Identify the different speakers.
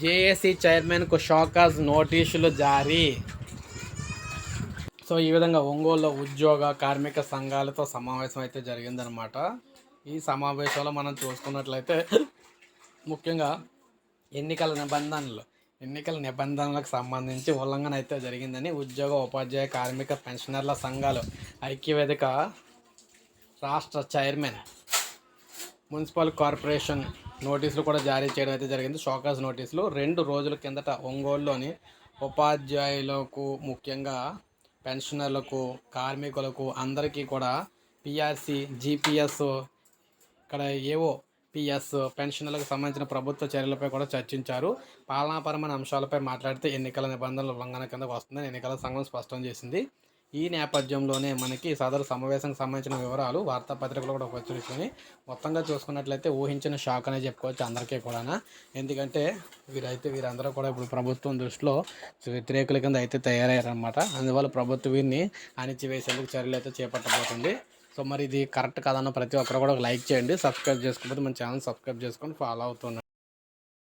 Speaker 1: JAC చైర్మన్కు షాకాజ్ నోటీసులు జారీ. So ఈ విధంగా ఒంగోలులో ఉద్యోగ కార్మిక సంఘాలతో సమావేశం అయితే జరిగిందనమాట ఈ సమావేశంలో మనం చూసుకున్నట్లయితే ముఖ్యంగా ఎన్నికల నిబంధనలు ఎన్నికల నిబంధనలకు సంబంధించి ఉల్లంఘన అయితే జరిగిందని ఉద్యోగ ఉపాధ్యాయ కార్మిక పెన్షనర్ల సంఘాలు ఐక్యవేదిక రాష్ట్ర చైర్మన్ మున్సిపల్ కార్పొరేషన్ నోటీసులు కూడా జారీ చేయడం అయితే జరిగింది. షోకాజ్ నోటీసులు రెండు రోజుల కిందట ఒంగోలులోని ఉపాధ్యాయులకు ముఖ్యంగా పెన్షనర్లకు కార్మికులకు అందరికీ కూడా పిఆర్సి జీపీఎస్ ఇక్కడ ఏవో పిఎస్ పెన్షన్లకు సంబంధించిన ప్రభుత్వ చర్యలపై కూడా చర్చించారు. పాలనాపరమైన అంశాలపై మాట్లాడితే ఎన్నికల నిబంధనల ఉల్లంఘన కిందకు వస్తుందని ఎన్నికల సంఘం స్పష్టం చేసింది. ఈ నేపథ్యంలోనే మనకి సదరు సమావేశానికి సంబంధించిన వివరాలు వార్తాపత్రికలు కూడా వచ్చుకొని మొత్తంగా చూసుకున్నట్లయితే ఊహించిన షాక్ అనే చెప్పుకోవచ్చు అందరికీ కూడా ఎందుకంటే వీరైతే వీరందరూ కూడా ఇప్పుడు ప్రభుత్వం దృష్టిలో వ్యతిరేకుల కింద అయితే తయారయ్యారనమాట అందువల్ల ప్రభుత్వం వీరిని అణిచివేసేందుకు చర్యలు అయితే చేపట్టబోతుంది. సో మరి ఇది కరెక్ట్ కాదన్న ప్రతి ఒక్కరు కూడా ఒక లైక్ చేయండి సబ్స్క్రైబ్ చేసుకోకపోతే మన ఛానల్ సబ్స్క్రైబ్ చేసుకొని ఫాలో అవుతున్నాను